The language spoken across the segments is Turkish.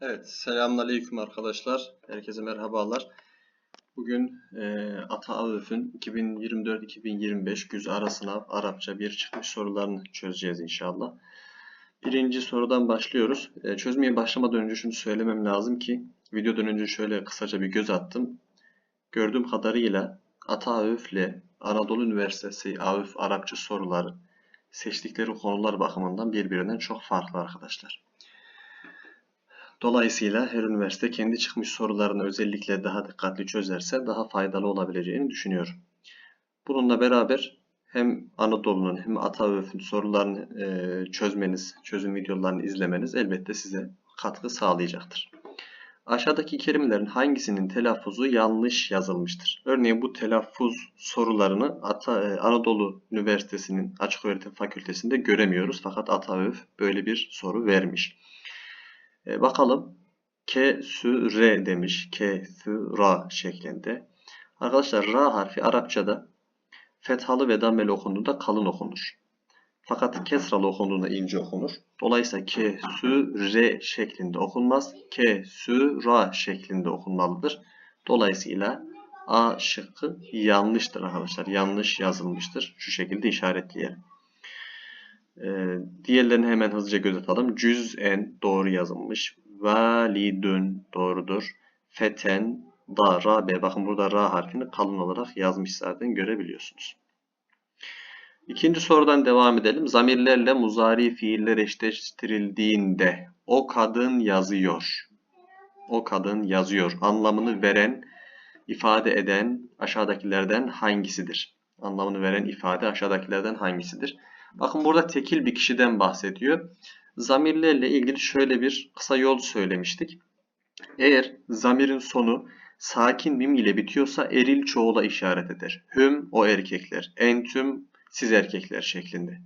Evet, selamünaleyküm arkadaşlar. Herkese merhabalar. Bugün e, Ata Avöf'ün 2024-2025 güz ara sınav Arapça bir çıkmış sorularını çözeceğiz inşallah. Birinci sorudan başlıyoruz. E, çözmeye başlamadan önce şunu söylemem lazım ki videodan önce şöyle kısaca bir göz attım. Gördüğüm kadarıyla Ata Avöf'le Anadolu Üniversitesi Avöf Arapça soruları seçtikleri konular bakımından birbirinden çok farklı arkadaşlar. Dolayısıyla her üniversite kendi çıkmış sorularını özellikle daha dikkatli çözerse daha faydalı olabileceğini düşünüyorum. Bununla beraber hem Anadolu'nun hem Ataöf'ün sorularını e, çözmeniz, çözüm videolarını izlemeniz elbette size katkı sağlayacaktır. Aşağıdaki kelimelerin hangisinin telaffuzu yanlış yazılmıştır? Örneğin bu telaffuz sorularını e, Anadolu Üniversitesi'nin Açık Öğretim Fakültesi'nde göremiyoruz. Fakat Ataöf böyle bir soru vermiş. E, bakalım. Ke sü re demiş. Ke sü ra şeklinde. Arkadaşlar ra harfi Arapçada fethalı ve dammeli okunduğunda kalın okunur. Fakat kesralı okunduğunda ince okunur. Dolayısıyla ke sü re şeklinde okunmaz. Ke sü ra şeklinde okunmalıdır. Dolayısıyla A şıkkı yanlıştır arkadaşlar. Yanlış yazılmıştır. Şu şekilde işaretleyelim. Ee, diğerlerini hemen hızlıca göz atalım. Cüz'en doğru yazılmış. Validün doğrudur. Feten da ra be. Bakın burada ra harfini kalın olarak yazmış zaten görebiliyorsunuz. İkinci sorudan devam edelim. Zamirlerle muzari fiiller eşleştirildiğinde o kadın yazıyor. O kadın yazıyor. Anlamını veren, ifade eden aşağıdakilerden hangisidir? Anlamını veren ifade aşağıdakilerden hangisidir? Bakın burada tekil bir kişiden bahsediyor. Zamirlerle ilgili şöyle bir kısa yol söylemiştik. Eğer zamirin sonu sakin mim ile bitiyorsa eril çoğula işaret eder. Hüm o erkekler, entüm siz erkekler şeklinde.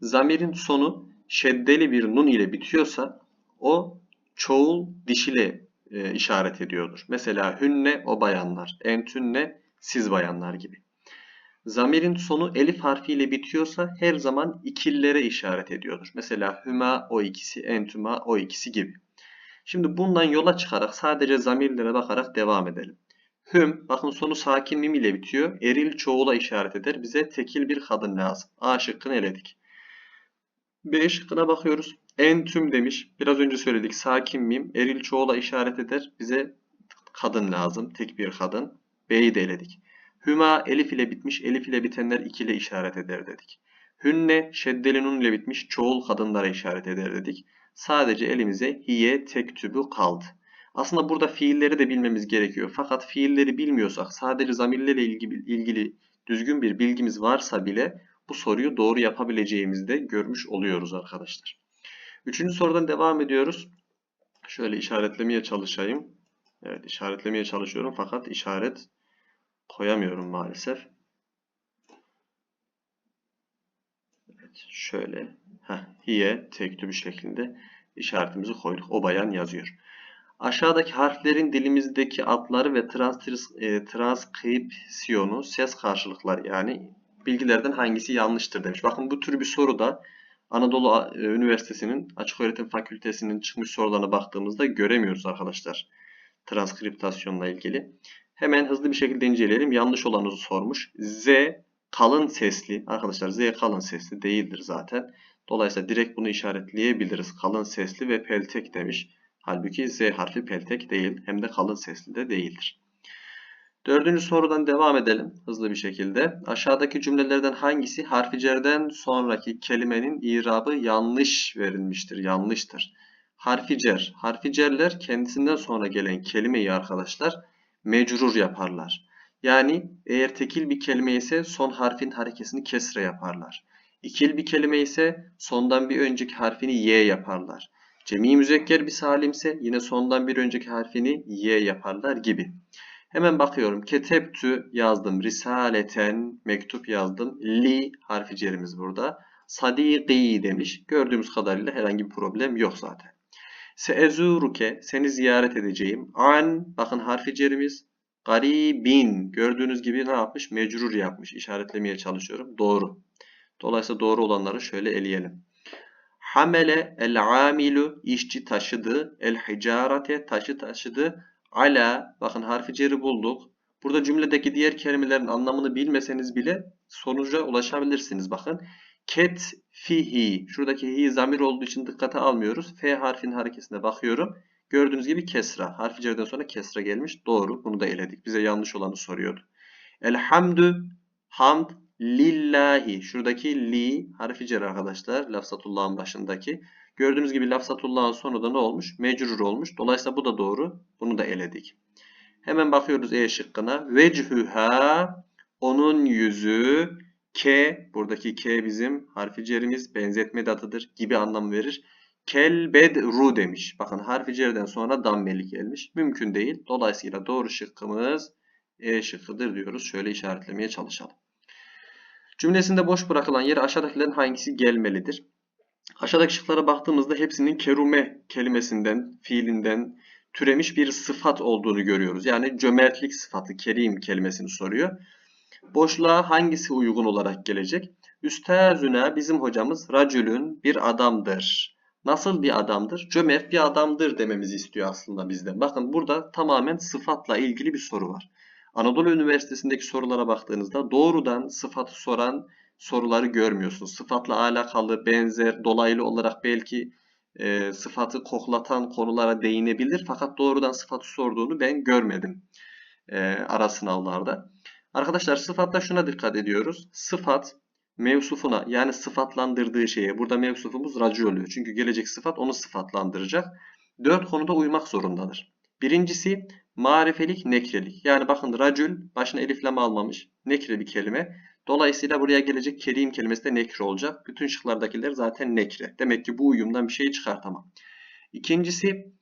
Zamirin sonu şeddeli bir nun ile bitiyorsa o çoğul dişile e, işaret ediyordur. Mesela hünne o bayanlar, entünne siz bayanlar gibi. Zamirin sonu elif harfiyle bitiyorsa her zaman ikillere işaret ediyordur. Mesela hüma o ikisi, entüma o ikisi gibi. Şimdi bundan yola çıkarak sadece zamirlere bakarak devam edelim. Hüm, bakın sonu sakin mim ile bitiyor. Eril çoğula işaret eder. Bize tekil bir kadın lazım. A şıkkını eledik. B şıkkına bakıyoruz. Entüm demiş. Biraz önce söyledik. Sakin mim, eril çoğula işaret eder. Bize kadın lazım. Tek bir kadın. B'yi de eledik. Hüma elif ile bitmiş, elif ile bitenler iki ile işaret eder dedik. Hünne şeddeli nun ile bitmiş, çoğul kadınlara işaret eder dedik. Sadece elimize hiye tektübü kaldı. Aslında burada fiilleri de bilmemiz gerekiyor. Fakat fiilleri bilmiyorsak sadece zamirlerle ilgili, ilgili düzgün bir bilgimiz varsa bile bu soruyu doğru yapabileceğimizi de görmüş oluyoruz arkadaşlar. Üçüncü sorudan devam ediyoruz. Şöyle işaretlemeye çalışayım. Evet işaretlemeye çalışıyorum fakat işaret koyamıyorum maalesef. Evet, şöyle heh, hiye tektübü şeklinde işaretimizi koyduk. O bayan yazıyor. Aşağıdaki harflerin dilimizdeki adları ve e, transkripsiyonu ses karşılıkları yani bilgilerden hangisi yanlıştır demiş. Bakın bu tür bir soruda Anadolu e, Üniversitesi'nin Açık Öğretim Fakültesi'nin çıkmış sorularına baktığımızda göremiyoruz arkadaşlar. Transkriptasyonla ilgili. Hemen hızlı bir şekilde inceleyelim. Yanlış olanı sormuş. Z kalın sesli. Arkadaşlar Z kalın sesli değildir zaten. Dolayısıyla direkt bunu işaretleyebiliriz. Kalın sesli ve peltek demiş. Halbuki Z harfi peltek değil. Hem de kalın sesli de değildir. Dördüncü sorudan devam edelim hızlı bir şekilde. Aşağıdaki cümlelerden hangisi harfi cerden sonraki kelimenin irabı yanlış verilmiştir? Yanlıştır. Harfi cer. Harfi cerler kendisinden sonra gelen kelimeyi arkadaşlar mecrur yaparlar. Yani eğer tekil bir kelime ise son harfin harekesini kesre yaparlar. İkil bir kelime ise sondan bir önceki harfini y yaparlar. Cemi müzekker bir salimse yine sondan bir önceki harfini y yaparlar gibi. Hemen bakıyorum. Ketebtü yazdım. Risaleten mektup yazdım. Li harfi cerimiz burada. Sadiki demiş. Gördüğümüz kadarıyla herhangi bir problem yok zaten. Seezuruke seni ziyaret edeceğim. An bakın harfi cerimiz. Garibin gördüğünüz gibi ne yapmış? Mecrur yapmış. İşaretlemeye çalışıyorum. Doğru. Dolayısıyla doğru olanları şöyle eleyelim. Hamele el amilu işçi taşıdı. El hicarete taşı taşıdı. Ala bakın harfi ceri bulduk. Burada cümledeki diğer kelimelerin anlamını bilmeseniz bile sonuca ulaşabilirsiniz. Bakın ket fihi. Şuradaki hi zamir olduğu için dikkate almıyoruz. F harfinin hareketine bakıyorum. Gördüğünüz gibi kesra. Harfi cerden sonra kesra gelmiş. Doğru. Bunu da eledik. Bize yanlış olanı soruyordu. Elhamdü hamd lillahi. Şuradaki li harfi cer arkadaşlar. Lafzatullah'ın başındaki. Gördüğünüz gibi lafzatullah'ın sonu da ne olmuş? Mecrur olmuş. Dolayısıyla bu da doğru. Bunu da eledik. Hemen bakıyoruz E şıkkına. Vechüha onun yüzü ke buradaki ke bizim harfi cerimiz benzetme datıdır gibi anlam verir. Kelbedru demiş. Bakın harfi cerden sonra dammeli gelmiş. Mümkün değil. Dolayısıyla doğru şıkkımız E şıkkıdır diyoruz. Şöyle işaretlemeye çalışalım. Cümlesinde boş bırakılan yere aşağıdakilerin hangisi gelmelidir? Aşağıdaki şıklara baktığımızda hepsinin kerume kelimesinden, fiilinden türemiş bir sıfat olduğunu görüyoruz. Yani cömertlik sıfatı, kerim kelimesini soruyor. Boşluğa hangisi uygun olarak gelecek? Üstazüne bizim hocamız racülün bir adamdır. Nasıl bir adamdır? Cömert bir adamdır dememizi istiyor aslında bizden. Bakın burada tamamen sıfatla ilgili bir soru var. Anadolu Üniversitesi'ndeki sorulara baktığınızda doğrudan sıfatı soran soruları görmüyorsunuz. Sıfatla alakalı, benzer, dolaylı olarak belki e, sıfatı koklatan konulara değinebilir. Fakat doğrudan sıfatı sorduğunu ben görmedim e, ara sınavlarda. Arkadaşlar sıfatta şuna dikkat ediyoruz. Sıfat mevsufuna yani sıfatlandırdığı şeye. Burada mevsufumuz racı oluyor. Çünkü gelecek sıfat onu sıfatlandıracak. Dört konuda uymak zorundadır. Birincisi marifelik, nekrelik. Yani bakın racül başına elifleme almamış. Nekre bir kelime. Dolayısıyla buraya gelecek kerim kelimesi de nekre olacak. Bütün şıklardakiler zaten nekre. Demek ki bu uyumdan bir şey çıkartamam. İkincisi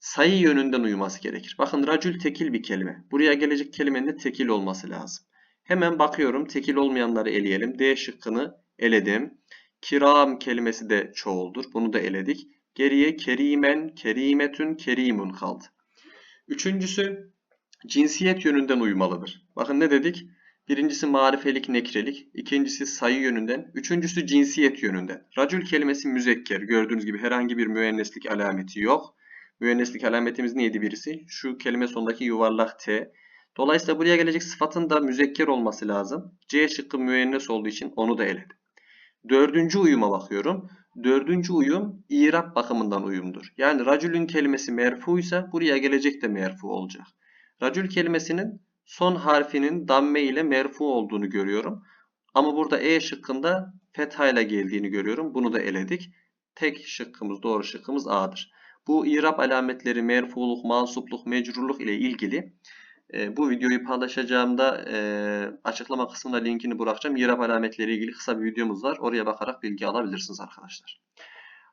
sayı yönünden uyuması gerekir. Bakın racül tekil bir kelime. Buraya gelecek kelimenin de tekil olması lazım. Hemen bakıyorum tekil olmayanları eleyelim. D şıkkını eledim. Kiram kelimesi de çoğuldur. Bunu da eledik. Geriye kerimen, kerimetün, kerimun kaldı. Üçüncüsü cinsiyet yönünden uymalıdır. Bakın ne dedik? Birincisi marifelik, nekrelik. ikincisi sayı yönünden. Üçüncüsü cinsiyet yönünden. Racül kelimesi müzekker. Gördüğünüz gibi herhangi bir müenneslik alameti yok. Müenneslik alametimiz neydi birisi? Şu kelime sonundaki yuvarlak T. Dolayısıyla buraya gelecek sıfatın da müzekker olması lazım. C şıkkı müennes olduğu için onu da eledim. Dördüncü uyuma bakıyorum. Dördüncü uyum İrab bakımından uyumdur. Yani racülün kelimesi merfu ise buraya gelecek de merfu olacak. Racül kelimesinin son harfinin damme ile merfu olduğunu görüyorum. Ama burada E şıkkında fetha ile geldiğini görüyorum. Bunu da eledik. Tek şıkkımız, doğru şıkkımız A'dır. Bu İrab alametleri merfuluk, mansupluk, mecrurluk ile ilgili e, bu videoyu paylaşacağımda e, açıklama kısmına linkini bırakacağım. İrab alametleri ilgili kısa bir videomuz var. Oraya bakarak bilgi alabilirsiniz arkadaşlar.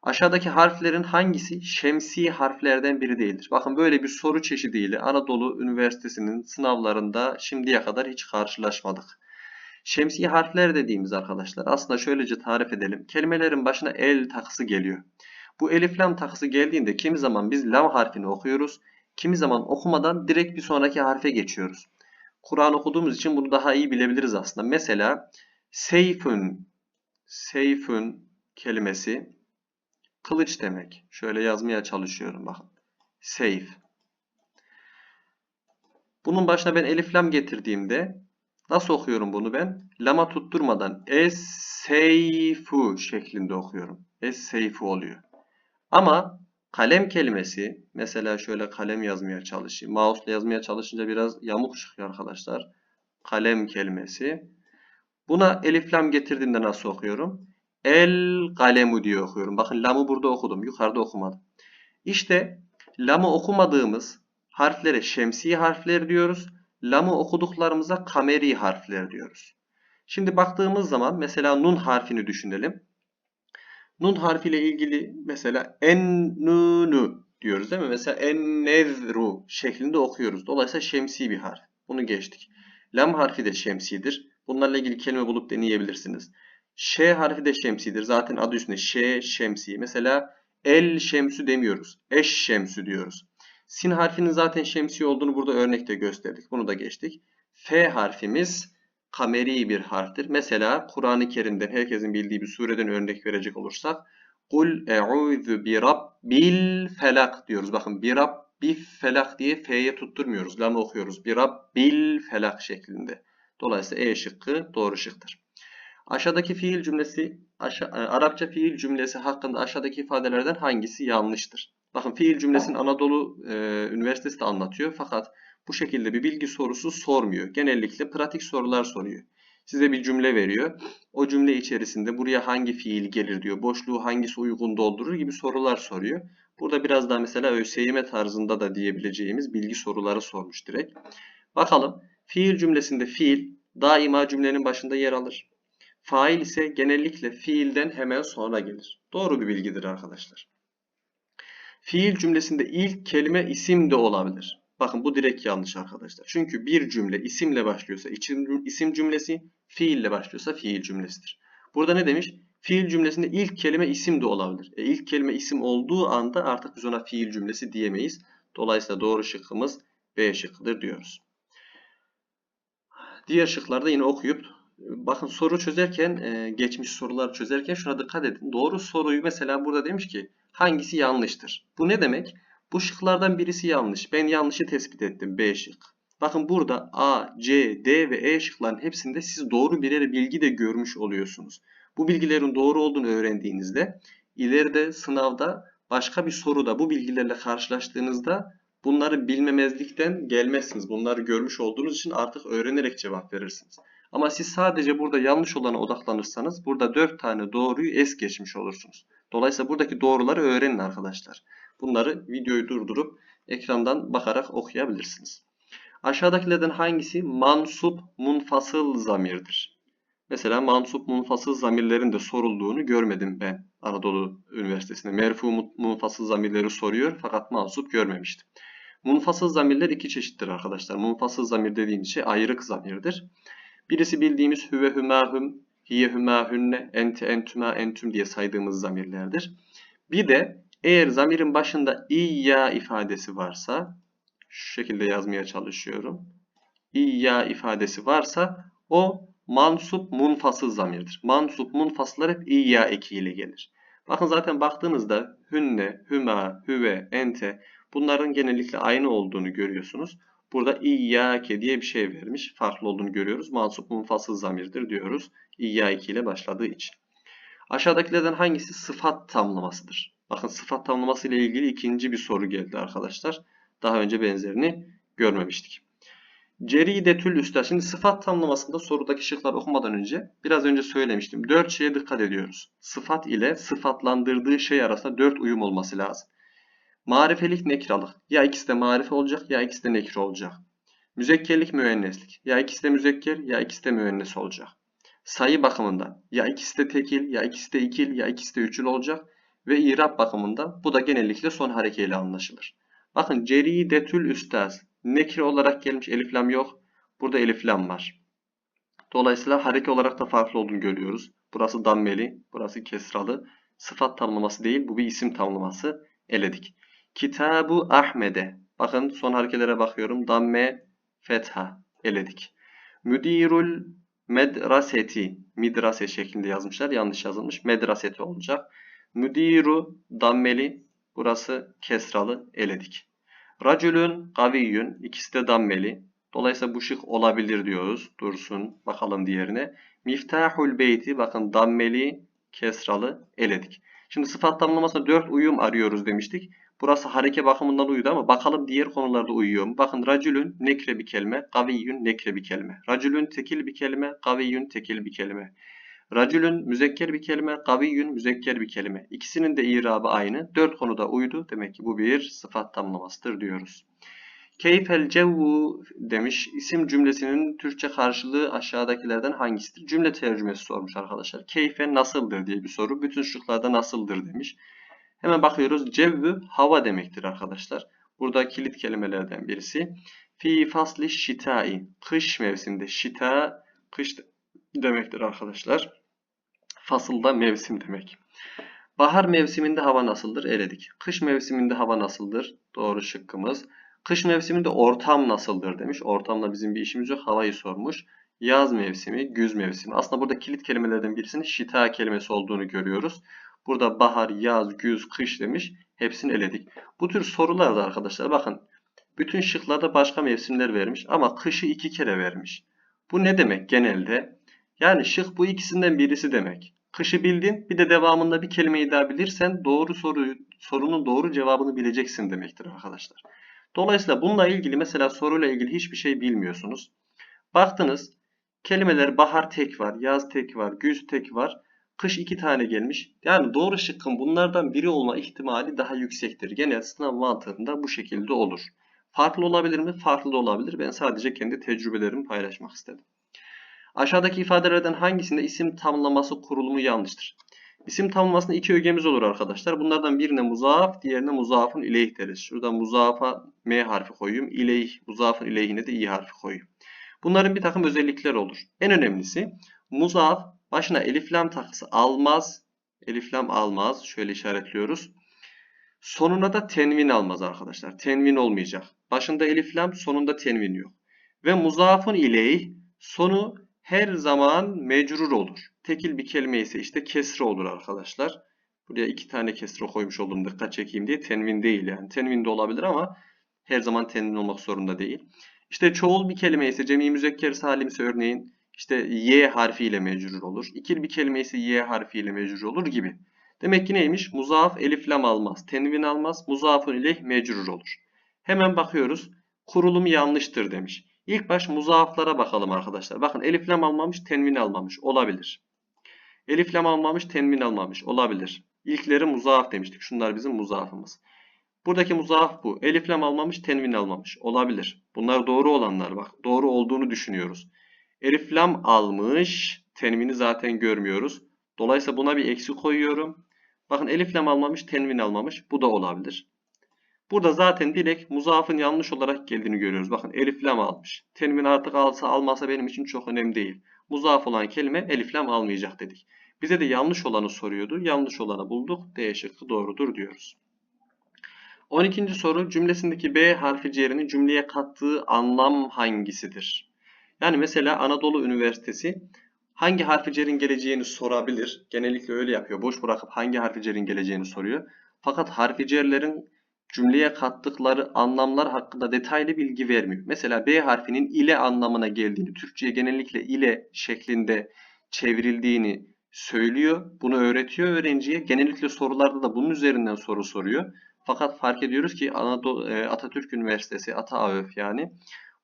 Aşağıdaki harflerin hangisi şemsi harflerden biri değildir? Bakın böyle bir soru çeşidiyle Anadolu Üniversitesi'nin sınavlarında şimdiye kadar hiç karşılaşmadık. Şemsi harfler dediğimiz arkadaşlar aslında şöylece tarif edelim. Kelimelerin başına el takısı geliyor. Bu elif lam takısı geldiğinde kimi zaman biz lam harfini okuyoruz. Kimi zaman okumadan direkt bir sonraki harfe geçiyoruz. Kur'an okuduğumuz için bunu daha iyi bilebiliriz aslında. Mesela seyfün, seyfün kelimesi kılıç demek. Şöyle yazmaya çalışıyorum bakın. Seyf. Bunun başına ben elif lam getirdiğimde nasıl okuyorum bunu ben? Lama tutturmadan es-seyfu şeklinde okuyorum. Es-seyfu oluyor. Ama kalem kelimesi mesela şöyle kalem yazmaya çalışayım. Mouse'la yazmaya çalışınca biraz yamuk çıkıyor arkadaşlar. Kalem kelimesi. Buna elif lam getirdiğimde nasıl okuyorum? El kalemu diye okuyorum. Bakın lamı burada okudum. Yukarıda okumadım. İşte lamı okumadığımız harflere şemsi harfler diyoruz. Lamı okuduklarımıza kameri harfler diyoruz. Şimdi baktığımız zaman mesela nun harfini düşünelim. Nun harfiyle ilgili mesela ennunu diyoruz değil mi? Mesela ennezru şeklinde okuyoruz. Dolayısıyla şemsi bir harf. Bunu geçtik. Lam harfi de şemsidir. Bunlarla ilgili kelime bulup deneyebilirsiniz. Ş harfi de şemsidir. Zaten adı üstünde Ş şemsi. Mesela el şemsü demiyoruz. Eş şemsü diyoruz. Sin harfinin zaten şemsi olduğunu burada örnekte gösterdik. Bunu da geçtik. F harfimiz kameri bir harftir. Mesela Kur'an-ı Kerim'den herkesin bildiği bir sureden örnek verecek olursak Kul e'udhu bi rabbil felak diyoruz. Bakın bi rabbi felak diye F'ye tutturmuyoruz. Lamı okuyoruz. Bi rabbil felak şeklinde. Dolayısıyla E şıkkı doğru şıktır. Aşağıdaki fiil cümlesi, aşağı, e, Arapça fiil cümlesi hakkında aşağıdaki ifadelerden hangisi yanlıştır? Bakın fiil cümlesini Anadolu e, Üniversitesi de anlatıyor fakat bu şekilde bir bilgi sorusu sormuyor. Genellikle pratik sorular soruyor. Size bir cümle veriyor. O cümle içerisinde buraya hangi fiil gelir diyor. Boşluğu hangisi uygun doldurur gibi sorular soruyor. Burada biraz daha mesela ÖSYM tarzında da diyebileceğimiz bilgi soruları sormuş direkt. Bakalım fiil cümlesinde fiil daima cümlenin başında yer alır. Fail ise genellikle fiilden hemen sonra gelir. Doğru bir bilgidir arkadaşlar. Fiil cümlesinde ilk kelime isim de olabilir. Bakın bu direkt yanlış arkadaşlar. Çünkü bir cümle isimle başlıyorsa isim, cümlesi, fiille başlıyorsa fiil cümlesidir. Burada ne demiş? Fiil cümlesinde ilk kelime isim de olabilir. E, ilk kelime isim olduğu anda artık biz ona fiil cümlesi diyemeyiz. Dolayısıyla doğru şıkkımız B şıkkıdır diyoruz. Diğer şıklarda yine okuyup bakın soru çözerken e, geçmiş sorular çözerken şuna dikkat edin. Doğru soruyu mesela burada demiş ki hangisi yanlıştır? Bu ne demek? Bu şıklardan birisi yanlış. Ben yanlışı tespit ettim. B şık. Bakın burada A, C, D ve E şıkların hepsinde siz doğru birer bilgi de görmüş oluyorsunuz. Bu bilgilerin doğru olduğunu öğrendiğinizde ileride sınavda başka bir soruda bu bilgilerle karşılaştığınızda bunları bilmemezlikten gelmezsiniz. Bunları görmüş olduğunuz için artık öğrenerek cevap verirsiniz. Ama siz sadece burada yanlış olana odaklanırsanız burada 4 tane doğruyu es geçmiş olursunuz. Dolayısıyla buradaki doğruları öğrenin arkadaşlar. Bunları videoyu durdurup ekrandan bakarak okuyabilirsiniz. Aşağıdakilerden hangisi mansup munfasıl zamirdir? Mesela mansup munfasıl zamirlerin de sorulduğunu görmedim ben Anadolu Üniversitesi'nde. Merfu munfasıl zamirleri soruyor fakat mansup görmemiştim. Munfasıl zamirler iki çeşittir arkadaşlar. Munfasıl zamir dediğimiz şey ayrık zamirdir. Birisi bildiğimiz hüve hümahüm, hiye hümahünne, ente entüma entüm diye saydığımız zamirlerdir. Bir de eğer zamirin başında iyya ifadesi varsa şu şekilde yazmaya çalışıyorum. İyya ifadesi varsa o mansup munfasıl zamirdir. Mansup munfasıllar hep iyya ekiyle gelir. Bakın zaten baktığınızda hünne, hüma, hüve, ente bunların genellikle aynı olduğunu görüyorsunuz. Burada iyyake diye bir şey vermiş. Farklı olduğunu görüyoruz. Mansup munfasıl zamirdir diyoruz. İyyake ile başladığı için. Aşağıdakilerden hangisi sıfat tamlamasıdır? Bakın sıfat tamlaması ile ilgili ikinci bir soru geldi arkadaşlar. Daha önce benzerini görmemiştik. Ceridetül üstad. Şimdi sıfat tamlamasında sorudaki şıklar okumadan önce biraz önce söylemiştim. Dört şeye dikkat ediyoruz. Sıfat ile sıfatlandırdığı şey arasında dört uyum olması lazım. Marifelik nekralık. Ya ikisi de marife olacak ya ikisi de nekre olacak. Müzekkerlik müenneslik. Ya ikisi de müzekker ya ikisi de müennes olacak. Sayı bakımından ya ikisi de tekil ya ikisi de ikil ya ikisi de üçül olacak. Ve irab bakımından bu da genellikle son harekeyle anlaşılır. Bakın ceridetül üstaz. Nekre olarak gelmiş eliflam yok. Burada eliflam var. Dolayısıyla hareke olarak da farklı olduğunu görüyoruz. Burası dammeli, burası kesralı. Sıfat tamlaması değil, bu bir isim tamlaması. Eledik. Kitabu Ahmede. Bakın son harekelere bakıyorum. Damme, fetha. Eledik. Müdirul medraseti. Midrase şeklinde yazmışlar. Yanlış yazılmış. Medraseti olacak. Müdiru dammeli. Burası kesralı. Eledik. Racülün kaviyyün. ikisi de dammeli. Dolayısıyla bu şık olabilir diyoruz. Dursun. Bakalım diğerine. Miftahul beyti. Bakın dammeli, kesralı. Eledik. Şimdi sıfat tamlamasına 4 uyum arıyoruz demiştik. Burası hareke bakımından uydu ama bakalım diğer konularda uyuyor mu? Bakın racülün nekre bir kelime, kaviyyün nekre bir kelime. Racülün tekil bir kelime, kaviyyün tekil bir kelime. Racülün müzekker bir kelime, kaviyyün müzekker bir kelime. İkisinin de irabı aynı. Dört konuda uydu. Demek ki bu bir sıfat tamlamasıdır diyoruz. Keyfel cevvu demiş. İsim cümlesinin Türkçe karşılığı aşağıdakilerden hangisidir? Cümle tercümesi sormuş arkadaşlar. Keyfe nasıldır diye bir soru. Bütün şıklarda nasıldır demiş. Hemen bakıyoruz. Cevvü hava demektir arkadaşlar. Burada kilit kelimelerden birisi. Fi fasli şitai. Kış mevsiminde. Şita kış demektir arkadaşlar. Fasılda mevsim demek. Bahar mevsiminde hava nasıldır? Eledik. Kış mevsiminde hava nasıldır? Doğru şıkkımız. Kış mevsiminde ortam nasıldır demiş. Ortamla bizim bir işimiz yok. Havayı sormuş. Yaz mevsimi, güz mevsimi. Aslında burada kilit kelimelerden birisinin şita kelimesi olduğunu görüyoruz. Burada bahar, yaz, güz, kış demiş. Hepsini eledik. Bu tür sorularda arkadaşlar bakın bütün şıklarda başka mevsimler vermiş ama kışı iki kere vermiş. Bu ne demek genelde? Yani şık bu ikisinden birisi demek. Kışı bildin bir de devamında bir kelimeyi daha bilirsen doğru soruyu, sorunun doğru cevabını bileceksin demektir arkadaşlar. Dolayısıyla bununla ilgili mesela soruyla ilgili hiçbir şey bilmiyorsunuz. Baktınız kelimeler bahar tek var, yaz tek var, güz tek var. Kış iki tane gelmiş. Yani doğru şıkkın bunlardan biri olma ihtimali daha yüksektir. Genel sınav mantığında bu şekilde olur. Farklı olabilir mi? Farklı da olabilir. Ben sadece kendi tecrübelerimi paylaşmak istedim. Aşağıdaki ifadelerden hangisinde isim tamlaması kurulumu yanlıştır? İsim tamlamasında iki ögemiz olur arkadaşlar. Bunlardan birine muzaf, diğerine muzafın ileyh deriz. Şurada muzafa M harfi koyayım. İleyh, muzafın ileyhine de i harfi koyayım. Bunların bir takım özellikleri olur. En önemlisi muzaf başına elif lam takısı almaz. Elif lam almaz. Şöyle işaretliyoruz. Sonuna da tenvin almaz arkadaşlar. Tenvin olmayacak. Başında elif lam, sonunda tenvin yok. Ve muzafın ileyh sonu her zaman mecrur olur. Tekil bir kelime ise işte kesre olur arkadaşlar. Buraya iki tane kesre koymuş oldum dikkat çekeyim diye. Tenvin değil yani. Tenvin de olabilir ama her zaman tenvin olmak zorunda değil. İşte çoğul bir kelime ise cemi müzekker salim örneğin işte y harfiyle mecrur olur. İkil bir kelime ise y harfiyle mecrur olur gibi. Demek ki neymiş? Muzaf elif almaz. Tenvin almaz. Muzafun ileyh mecrur olur. Hemen bakıyoruz. Kurulum yanlıştır demiş. İlk baş muzaflara bakalım arkadaşlar. Bakın elif lam almamış, tenvin almamış. Olabilir. Elif lam almamış, tenvin almamış. Olabilir. İlkleri muzaf demiştik. Şunlar bizim muzafımız. Buradaki muzaf bu. Elif lam almamış, tenvin almamış. Olabilir. Bunlar doğru olanlar bak. Doğru olduğunu düşünüyoruz. Elif lam almış, tenvini zaten görmüyoruz. Dolayısıyla buna bir eksi koyuyorum. Bakın elif lam almamış, tenvin almamış. Bu da olabilir. Burada zaten direkt muzafın yanlış olarak geldiğini görüyoruz. Bakın elif lam almış. Tenvin artık alsa almasa benim için çok önemli değil. Muzaf olan kelime elif lam almayacak dedik. Bize de yanlış olanı soruyordu. Yanlış olanı bulduk. D şıkkı doğrudur diyoruz. 12. soru cümlesindeki B harfi ciğerini cümleye kattığı anlam hangisidir? Yani mesela Anadolu Üniversitesi hangi harfi cerin geleceğini sorabilir. Genellikle öyle yapıyor. Boş bırakıp hangi harfi cerin geleceğini soruyor. Fakat harfi cerlerin cümleye kattıkları anlamlar hakkında detaylı bilgi vermiyor. Mesela B harfinin ile anlamına geldiğini, Türkçe'ye genellikle ile şeklinde çevrildiğini söylüyor. Bunu öğretiyor öğrenciye. Genellikle sorularda da bunun üzerinden soru soruyor. Fakat fark ediyoruz ki Anadolu, e, Atatürk Üniversitesi, ATAÖF yani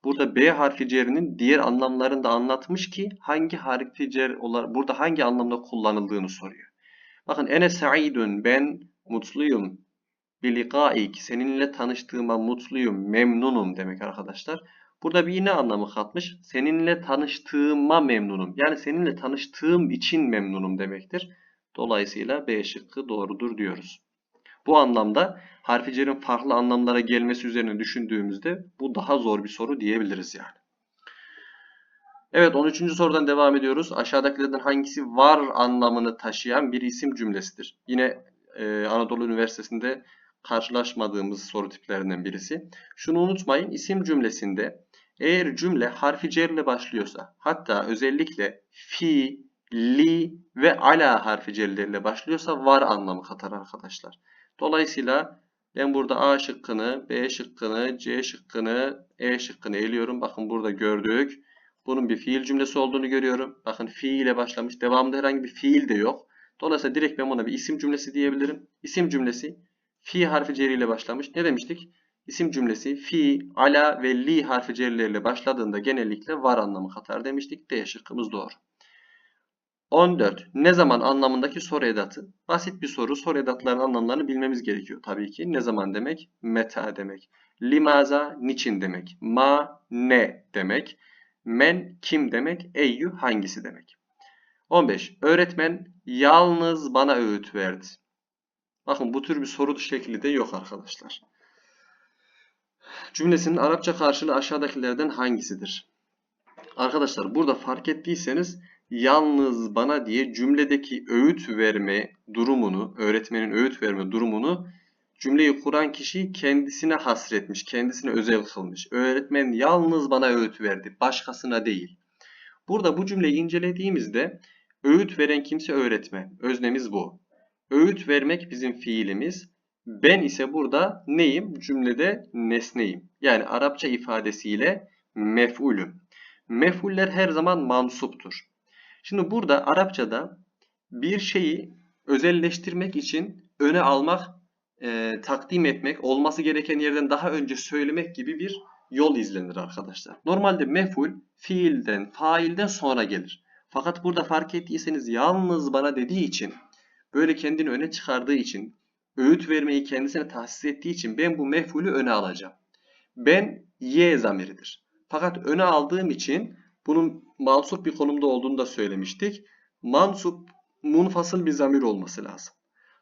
burada B harfi cerinin diğer anlamlarını da anlatmış ki hangi harfi cer olarak burada hangi anlamda kullanıldığını soruyor. Bakın ene sa'idun ben mutluyum. Bilikaik seninle tanıştığıma mutluyum, memnunum demek arkadaşlar. Burada bir yine anlamı katmış. Seninle tanıştığıma memnunum. Yani seninle tanıştığım için memnunum demektir. Dolayısıyla B şıkkı doğrudur diyoruz. Bu anlamda harfi cerin farklı anlamlara gelmesi üzerine düşündüğümüzde bu daha zor bir soru diyebiliriz yani. Evet 13. sorudan devam ediyoruz. Aşağıdakilerden hangisi var anlamını taşıyan bir isim cümlesidir? Yine e, Anadolu Üniversitesi'nde karşılaşmadığımız soru tiplerinden birisi. Şunu unutmayın isim cümlesinde eğer cümle harfi cer başlıyorsa hatta özellikle fi, li ve ala harfi cerleriyle başlıyorsa var anlamı katar arkadaşlar. Dolayısıyla ben burada A şıkkını, B şıkkını, C şıkkını, E şıkkını eliyorum. Bakın burada gördük. Bunun bir fiil cümlesi olduğunu görüyorum. Bakın fiil ile başlamış. Devamında herhangi bir fiil de yok. Dolayısıyla direkt ben buna bir isim cümlesi diyebilirim. İsim cümlesi fi harfi ceriyle başlamış. Ne demiştik? İsim cümlesi fi, ala ve li harfi cerileriyle başladığında genellikle var anlamı katar demiştik. D şıkkımız doğru. 14. Ne zaman anlamındaki soru edatı? Basit bir soru. Soru edatlarının anlamlarını bilmemiz gerekiyor tabii ki. Ne zaman demek? Meta demek. Limaza niçin demek. Ma ne demek. Men kim demek. Eyyü hangisi demek. 15. Öğretmen yalnız bana öğüt verdi. Bakın bu tür bir soru şekli de yok arkadaşlar. Cümlesinin Arapça karşılığı aşağıdakilerden hangisidir? Arkadaşlar burada fark ettiyseniz yalnız bana diye cümledeki öğüt verme durumunu, öğretmenin öğüt verme durumunu cümleyi kuran kişi kendisine hasretmiş, kendisine özel kılmış. Öğretmen yalnız bana öğüt verdi, başkasına değil. Burada bu cümleyi incelediğimizde öğüt veren kimse öğretmen. Öznemiz bu. Öğüt vermek bizim fiilimiz. Ben ise burada neyim? Cümlede nesneyim. Yani Arapça ifadesiyle mef'ulüm. Mef'uller her zaman mansuptur. Şimdi burada Arapçada bir şeyi özelleştirmek için öne almak, e, takdim etmek, olması gereken yerden daha önce söylemek gibi bir yol izlenir arkadaşlar. Normalde mef'ul fiilden, failden sonra gelir. Fakat burada fark ettiyseniz yalnız bana dediği için, böyle kendini öne çıkardığı için, öğüt vermeyi kendisine tahsis ettiği için ben bu mef'ulü öne alacağım. Ben y zamiridir. Fakat öne aldığım için bunun mansup bir konumda olduğunu da söylemiştik. Mansup munfasıl bir zamir olması lazım.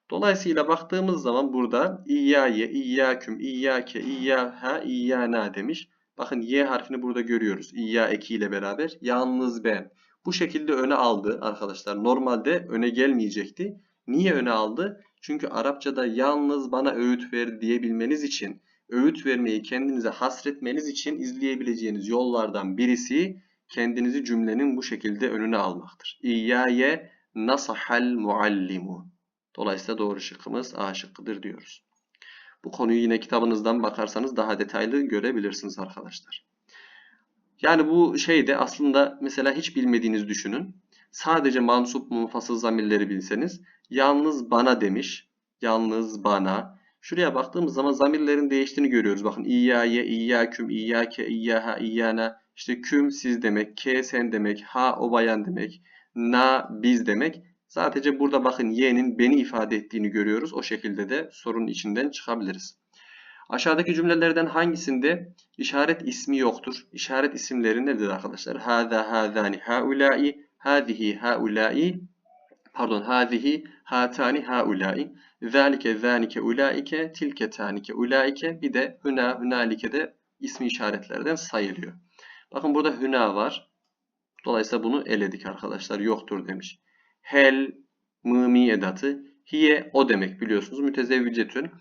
Dolayısıyla baktığımız zaman burada İyyaye, İyyaküm, İyyake, İyyaha, İyyana demiş. Bakın Y harfini burada görüyoruz. İyya ekiyle beraber. Yalnız ben. Bu şekilde öne aldı arkadaşlar. Normalde öne gelmeyecekti. Niye öne aldı? Çünkü Arapçada yalnız bana öğüt ver diyebilmeniz için, öğüt vermeyi kendinize hasretmeniz için izleyebileceğiniz yollardan birisi kendinizi cümlenin bu şekilde önüne almaktır. İyyaye nasahal muallimu. Dolayısıyla doğru şıkkımız A şıkkıdır diyoruz. Bu konuyu yine kitabınızdan bakarsanız daha detaylı görebilirsiniz arkadaşlar. Yani bu şeyde aslında mesela hiç bilmediğiniz düşünün. Sadece mansup munfasıl zamirleri bilseniz yalnız bana demiş. Yalnız bana. Şuraya baktığımız zaman zamirlerin değiştiğini görüyoruz. Bakın İyyaye, İyyaküm, İyyake, İyyaha, İyyana. İşte küm siz demek, ke sen demek, ha o bayan demek, na biz demek. Sadece burada bakın y'nin beni ifade ettiğini görüyoruz. O şekilde de sorunun içinden çıkabiliriz. Aşağıdaki cümlelerden hangisinde işaret ismi yoktur? İşaret isimleri nedir arkadaşlar? Hâzâ, hâzâni, haulâi, hâzihi, haulâi, pardon, hâzihi, hâtâni, haulâi, zâlike, zânike, ulâike, tilke, tânike, ulâike, bir de hüna, hünâlike de ismi işaretlerden sayılıyor. Bakın burada hüna var. Dolayısıyla bunu eledik arkadaşlar. Yoktur demiş. Hel, mımi edatı. Hiye o demek biliyorsunuz. Mütezevvicetün.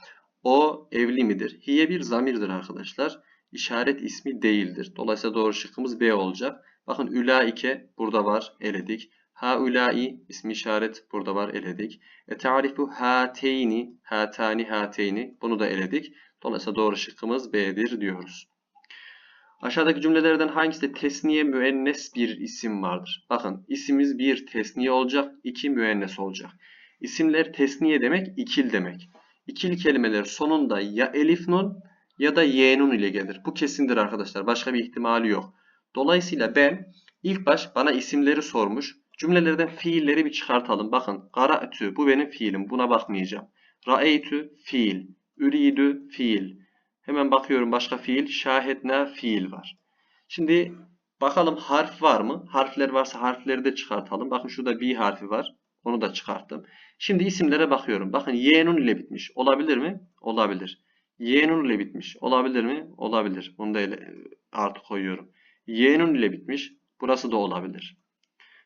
O evli midir? Hiye bir zamirdir arkadaşlar. İşaret ismi değildir. Dolayısıyla doğru şıkkımız B olacak. Bakın ülaike burada var. Eledik. Haulai ismi işaret burada var. Eledik. E tarifu hateyni, hatani, hateyni. Bunu da eledik. Dolayısıyla doğru şıkkımız B'dir diyoruz. Aşağıdaki cümlelerden hangisinde tesniye müennes bir isim vardır? Bakın isimiz bir tesniye olacak, iki müennes olacak. İsimler tesniye demek, ikil demek. İkil kelimeler sonunda ya elif nun ya da y nun ile gelir. Bu kesindir arkadaşlar. Başka bir ihtimali yok. Dolayısıyla ben ilk baş bana isimleri sormuş. Cümlelerden fiilleri bir çıkartalım. Bakın qara'tu bu benim fiilim. Buna bakmayacağım. Ra'eytu fiil. Üridü fiil. Hemen bakıyorum başka fiil. Şahitna fiil var. Şimdi bakalım harf var mı? Harfler varsa harfleri de çıkartalım. Bakın şurada bir harfi var. Onu da çıkarttım. Şimdi isimlere bakıyorum. Bakın Y'nun ile bitmiş. Olabilir mi? Olabilir. Y'nun ile bitmiş. Olabilir mi? Olabilir. Bunu da artı koyuyorum. Y'nun ile bitmiş. Burası da olabilir.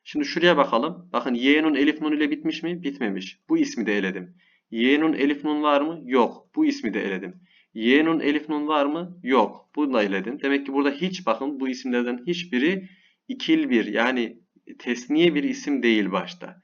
Şimdi şuraya bakalım. Bakın Y'nun elif nun ile bitmiş mi? Bitmemiş. Bu ismi de eledim. Y'nun elif nun var mı? Yok. Bu ismi de eledim. Y'nun elif nun var mı? Yok. Bunu da eledim. Demek ki burada hiç bakın bu isimlerden hiçbiri ikil bir yani tesniye bir isim değil başta.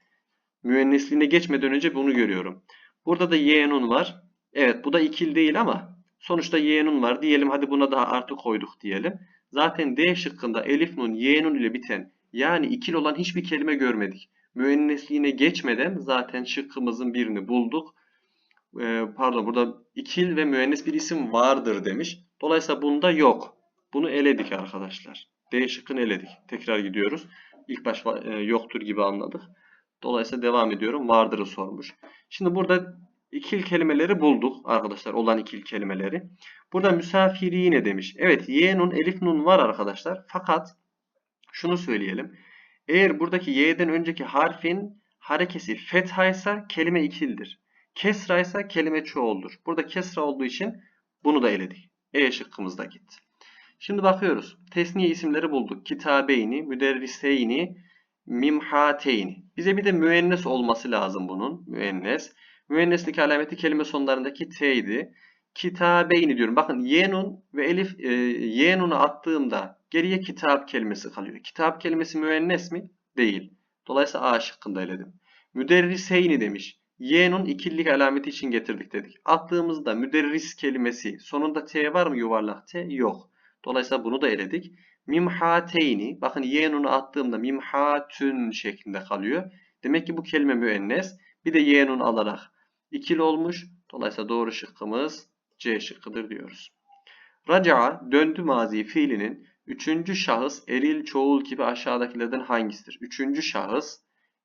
Müennesliğine geçmeden önce bunu görüyorum. Burada da y'nun var. Evet bu da ikil değil ama sonuçta y'nun var. Diyelim hadi buna daha artı koyduk diyelim. Zaten D şıkkında elif nun y'nun ile biten yani ikil olan hiçbir kelime görmedik. Müennesliğine geçmeden zaten şıkkımızın birini bulduk. Ee, pardon burada ikil ve müennes bir isim vardır demiş. Dolayısıyla bunda yok. Bunu eledik arkadaşlar. D şıkkını eledik. Tekrar gidiyoruz. İlk baş e, yoktur gibi anladık. Dolayısıyla devam ediyorum. Vardır'ı sormuş. Şimdi burada ikil kelimeleri bulduk arkadaşlar. Olan ikil kelimeleri. Burada misafiri yine demiş. Evet y nun elif nun var arkadaşlar. Fakat şunu söyleyelim. Eğer buradaki y'den önceki harfin harekesi fethaysa kelime ikildir. Kesra ise kelime çoğuldur. Burada kesra olduğu için bunu da eledik. E şıkkımızda gitti. Şimdi bakıyoruz. Tesniye isimleri bulduk. Kitabeyni, müderriseyni, mimhateyni. Bize bir de müennes olması lazım bunun. Müennes. Müenneslik alameti kelime sonlarındaki t idi. Kitabeyni diyorum. Bakın yenun ve elif e, yenunu attığımda geriye kitap kelimesi kalıyor. Kitap kelimesi müennes mi? Değil. Dolayısıyla A şıkkında eledim. Müderriseyni demiş. Y'nun ikililik alameti için getirdik dedik. Attığımızda müderris kelimesi sonunda T var mı yuvarlak T? Yok. Dolayısıyla bunu da eledik. Mimhateyni. Bakın Y'nun'u attığımda mimhatün şeklinde kalıyor. Demek ki bu kelime müennes. Bir de Y'nun alarak ikili olmuş. Dolayısıyla doğru şıkkımız C şıkkıdır diyoruz. Raca'a döndü mazi fiilinin üçüncü şahıs eril çoğul gibi aşağıdakilerden hangisidir? Üçüncü şahıs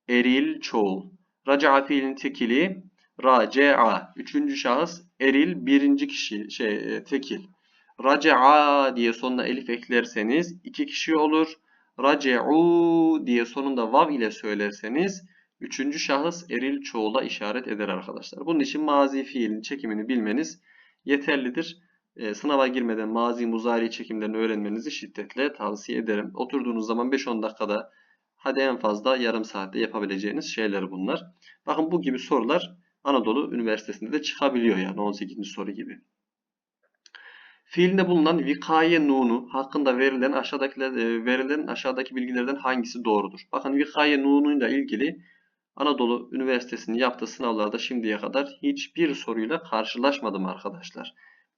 eril çoğul. Raca'a fiilin tekili raca'a. Üçüncü şahıs eril birinci kişi şey e, tekil. Raca'a diye sonuna elif eklerseniz iki kişi olur. Race'u diye sonunda vav ile söylerseniz üçüncü şahıs eril çoğula işaret eder arkadaşlar. Bunun için mazi fiilin çekimini bilmeniz yeterlidir. E, sınava girmeden mazi muzari çekimlerini öğrenmenizi şiddetle tavsiye ederim. Oturduğunuz zaman 5-10 dakikada hadi en fazla yarım saatte yapabileceğiniz şeyler bunlar. Bakın bu gibi sorular Anadolu Üniversitesi'nde de çıkabiliyor yani 18. soru gibi. Fiilinde bulunan vikaye nunu hakkında verilen aşağıdakiler e, verilen aşağıdaki bilgilerden hangisi doğrudur? Bakın vikaye nunuyla ilgili Anadolu Üniversitesi'nin yaptığı sınavlarda şimdiye kadar hiçbir soruyla karşılaşmadım arkadaşlar.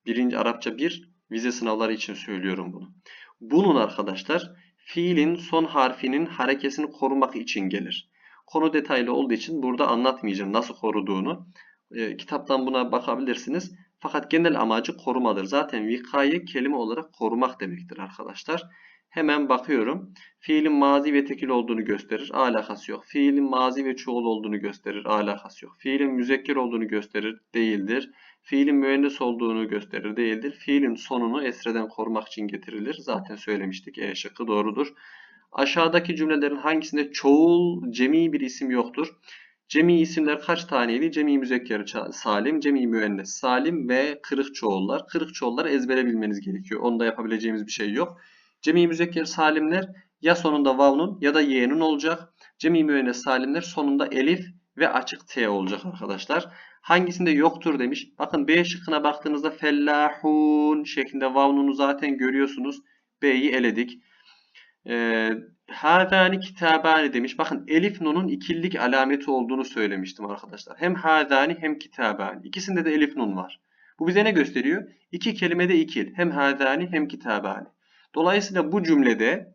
Birinci Arapça 1 vize sınavları için söylüyorum bunu. Bunun arkadaşlar fiilin son harfinin harekesini korumak için gelir. Konu detaylı olduğu için burada anlatmayacağım nasıl koruduğunu. E, kitaptan buna bakabilirsiniz. Fakat genel amacı korumadır. Zaten vikaye kelime olarak korumak demektir arkadaşlar. Hemen bakıyorum. Fiilin mazi ve tekil olduğunu gösterir. Alakası yok. Fiilin mazi ve çoğul olduğunu gösterir. Alakası yok. Fiilin müzekker olduğunu gösterir. Değildir. Fiilin müennes olduğunu gösterir. Değildir. Fiilin sonunu esreden korumak için getirilir. Zaten söylemiştik. E şıkkı doğrudur. Aşağıdaki cümlelerin hangisinde çoğul, cemi bir isim yoktur? Cemi isimler kaç taneydi? Cemi müzekker salim, cemi müennes salim ve kırık çoğullar. Kırık çoğulları ezbere bilmeniz gerekiyor. Onda yapabileceğimiz bir şey yok. Cemi müzekker salimler ya sonunda vavnun ya da y'nun olacak. Cemi müennes salimler sonunda elif ve açık t olacak arkadaşlar. Hangisinde yoktur demiş. Bakın B şıkkına baktığınızda fellahun şeklinde vavnunu zaten görüyorsunuz. B'yi eledik. Ee, kitabani demiş. Bakın elif nunun ikillik alameti olduğunu söylemiştim arkadaşlar. Hem hadani hem kitabani. İkisinde de elif nun var. Bu bize ne gösteriyor? İki kelimede ikil. Hem hadani hem kitabani. Dolayısıyla bu cümlede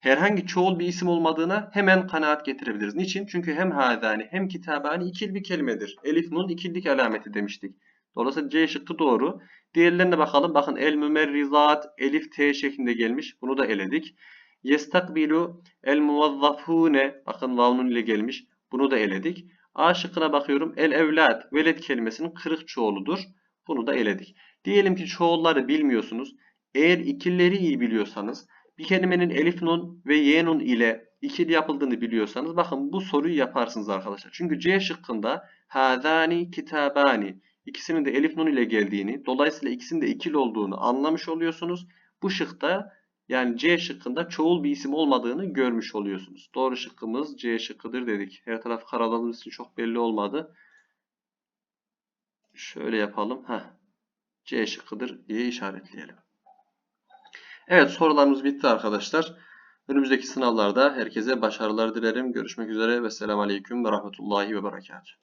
herhangi çoğul bir isim olmadığına hemen kanaat getirebiliriz. Niçin? Çünkü hem hadani hem kitabani ikil bir kelimedir. Elif nun ikillik alameti demiştik. Dolayısıyla C şıkkı doğru. Diğerlerine bakalım. Bakın el mümerrizat elif t şeklinde gelmiş. Bunu da eledik. Yestakbilu el muvazzafune bakın vavnun ile gelmiş. Bunu da eledik. A şıkkına bakıyorum. El evlat veled kelimesinin kırık çoğuludur. Bunu da eledik. Diyelim ki çoğulları bilmiyorsunuz. Eğer ikilleri iyi biliyorsanız bir kelimenin elif nun ve y nun ile ikili yapıldığını biliyorsanız bakın bu soruyu yaparsınız arkadaşlar. Çünkü C şıkkında hadani kitabani ikisinin de elif nun ile geldiğini dolayısıyla ikisinin de ikili olduğunu anlamış oluyorsunuz. Bu şıkta yani C şıkkında çoğul bir isim olmadığını görmüş oluyorsunuz. Doğru şıkkımız C şıkkıdır dedik. Her taraf karaladığımız için çok belli olmadı. Şöyle yapalım. Heh. C şıkkıdır diye işaretleyelim. Evet sorularımız bitti arkadaşlar. Önümüzdeki sınavlarda herkese başarılar dilerim. Görüşmek üzere ve selamun aleyküm ve rahmetullahi ve berekatuhu.